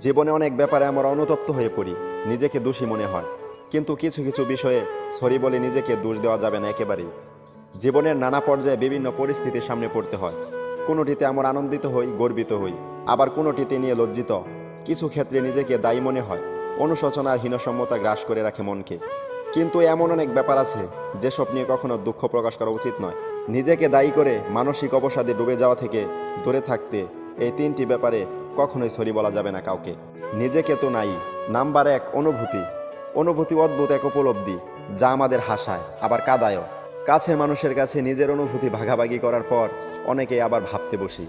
জীবনে অনেক ব্যাপারে আমরা অনুতপ্ত হয়ে পড়ি, নিজেকে দোষী মনে হয়। কিন্তু কিছু কিছু বিষয়ে সরি বলে নিজেকে দোষ দেওয়া যাবে না একেবারেই। জীবনের নানা পর্যায়ে বিভিন্ন পরিস্থিতির সামনে পড়তে হয়। কোনোটিতে আমরা আনন্দিত হই, গর্বিত হই, আবার কোনোটিতে নিয়ে লজ্জিত। কিছু ক্ষেত্রে নিজেকে দায়ী মনে হয়, অনুশোচনা আর হীনসম্মতা গ্রাস করে রাখে মনকে। কিন্তু এমন অনেক ব্যাপার আছে, যেসব নিয়ে কখনো দুঃখ প্রকাশ করা উচিত নয়। নিজেকে দায়ী করে মানসিক অবসাদে ডুবে যাওয়া থেকে দূরে থাকতে এই তিনটি ব্যাপারে কখনোই সরি বলা যাবে না কাউকে। নিজেকে তো নাই, নাম্বার এক অনুভূতি। অনুভূতি অদ্ভুত এক উপলব্ধি, যা আমাদের হাসায়, আবার কাদায়ও। কাছের মানুষের কাছে নিজের অনুভূতি ভাগাভাগি করার পর অনেকেই আবার ভাবতে বসি,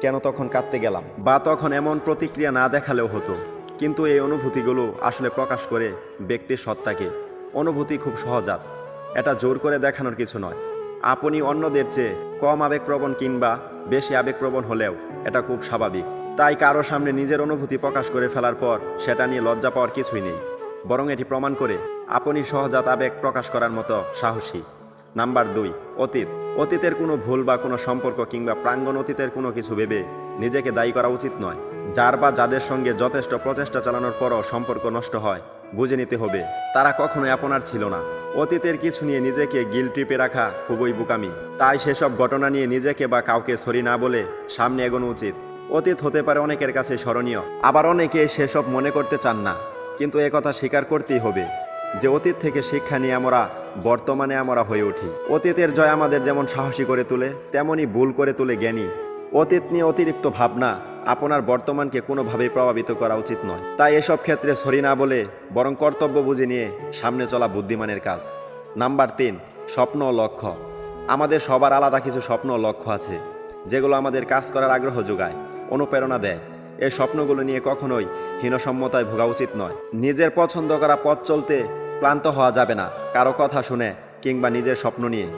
কেন তখন কাঁদতে গেলাম? বা তখন এমন প্রতিক্রিয়া না দেখালেও হতো। কিন্তু এই অনুভূতিগুলো আসলে প্রকাশ করে ব্যক্তির সত্তাকে। অনুভূতি খুব সহজাত। এটা জোর করে দেখানোর কিছু নয়। আপনি অন্যদের চেয়ে কম আবেগপ্রবণ কিংবা বেশি আবেগপ্রবণ হলেও এটা খুব স্বাভাবিক। তাই কারও সামনে নিজের অনুভূতি প্রকাশ করে ফেলার পর সেটা নিয়ে লজ্জা পাওয়ার কিছুই নেই। বরং এটি প্রমাণ করে আপনি সহজাত আবেগ প্রকাশ করার মতো সাহসী। নাম্বার দুই, অতীত। অতীতের কোনো ভুল বা কোনো সম্পর্ক কিংবা প্রাঙ্গণ অতীতের কোনো কিছু ভেবে নিজেকে দায়ী করা উচিত নয়। যার বা যাদের সঙ্গে যথেষ্ট প্রচেষ্টা চালানোর পরও সম্পর্ক নষ্ট হয়, বুঝে নিতে হবে, তারা কখনোই আপনার ছিল না। অতীতের কিছু নিয়ে নিজেকে গিল ট্রিপে রাখা খুবই বোকামি। তাই সেসব ঘটনা নিয়ে নিজেকে বা কাউকে সরি না বলে সামনে এগোনো উচিত। অতীত হতে পারে অনেকের কাছে স্মরণীয়, আবার অনেকে সেসব মনে করতে চান না। কিন্তু একথা স্বীকার করতেই হবে যে অতীত থেকে শিক্ষা নিয়ে আমরা, বর্তমানে আমরা হয়ে উঠি। অতীতের জয় আমাদের যেমন সাহসী করে তোলে তেমনই ভুল করে তোলে জ্ঞানী। অতীত নিয়ে অতিরিক্ত ভাবনা আপনার বর্তমানকে কোনোভাবেই প্রভাবিত করা উচিত নয়। তাই এসব ক্ষেত্রে সরি না বলে বরং কর্তব্য বুঝে নিয়ে সামনে চলা বুদ্ধিমানের কাজ। নাম্বার তিন, স্বপ্ন লক্ষ্য। আমাদের সবার আলাদা কিছু স্বপ্ন লক্ষ্য আছে, যেগুলো আমাদের কাজ করার আগ্রহ যোগায়, অনুপ্রেরণা দেয়। এই স্বপ্নগুলো নিয়ে কখনোই হীনসম্মতায় ভোগা উচিত নয়। নিজের পছন্দ করা পথ চলতে ক্লান্ত হওয়া যাবে না, কারও কথা শুনে কিংবা নিজের স্বপ্ন নিয়ে।